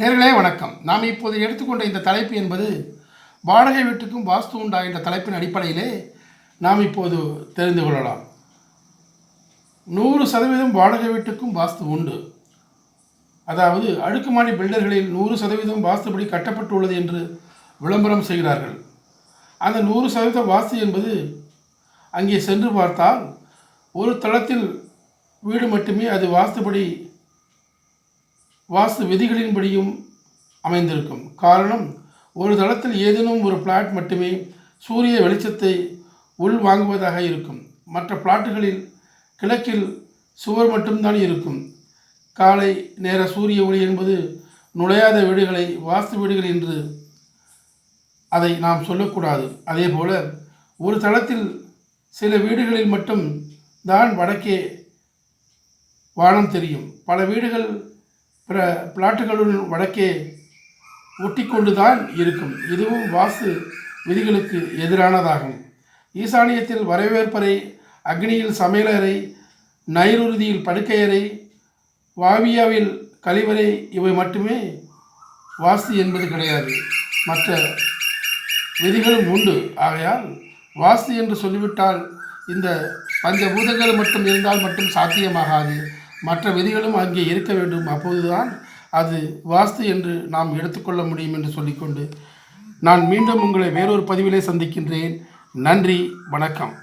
நேர்களே வணக்கம். நாம் இப்போது எடுத்துக்கொண்ட இந்த தலைப்பு என்பது வாடகை வீட்டுக்கும் வாஸ்து உண்டா என்ற தலைப்பின் அடிப்படையிலே நாம் இப்போது தெரிந்து கொள்ளலாம். நூறு சதவீதம் வாடகை வீட்டுக்கும் வாஸ்து உண்டு. அதாவது அடுக்குமாடி பில்டர்களில் நூறு சதவீதம் வாஸ்துபடி கட்டப்பட்டுள்ளது என்று விளம்பரம் செய்கிறார்கள். அந்த நூறு சதவீத வாஸ்து என்பது அங்கே சென்று பார்த்தால் ஒரு தளத்தில் வீடு மட்டுமே அது வாஸ்துபடி வாஸ்து விதிகளின்படியும் அமைந்திருக்கும். காரணம் ஒரு தளத்தில் ஏதேனும் ஒரு பிளாட் மட்டுமே சூரிய வெளிச்சத்தை உள் வாங்குவதாக இருக்கும். மற்ற பிளாட்டுகளில் கிழக்கில் சுவர் மட்டும்தான் இருக்கும். காலை நேர சூரிய ஒளி என்பது நுழையாத வீடுகளை வாஸ்து வீடுகள் என்று அதை நாம் சொல்லக்கூடாது. அதே போல் ஒரு தளத்தில் சில வீடுகளில் மட்டும் தான் வடக்கே வானம் தெரியும். பல வீடுகள் பிற பிளாட்டுகளுடன் வடக்கே ஒட்டிக்கொண்டு தான் இருக்கும். இதுவும் வாஸ்து விதிகளுக்கு எதிரானதாகும். ஈசானியத்தில் வரவேற்பறை அக்னியில் சமையலறை நைருறுதியில் படுக்கையறை வாவியாவில் கழிவறை இவை மட்டுமே வாஸ்து என்பது கிடையாது. மற்ற விதிகளும் உண்டு. ஆகையால் வாஸ்து என்று சொல்லிவிட்டால் இந்த பஞ்சபூதங்கள் மட்டும் இருந்தால் மட்டும் சாத்தியமாகாது. மற்ற விதிகளும் அங்கே இருக்க வேண்டும். அப்போதுதான் அது வாஸ்து என்று நாம் எடுத்துக்கொள்ள முடியும் என்று சொல்லிக்கொண்டு நான் மீண்டும் உங்களை வேறொரு பதிவிலே சந்திக்கின்றேன். நன்றி வணக்கம்.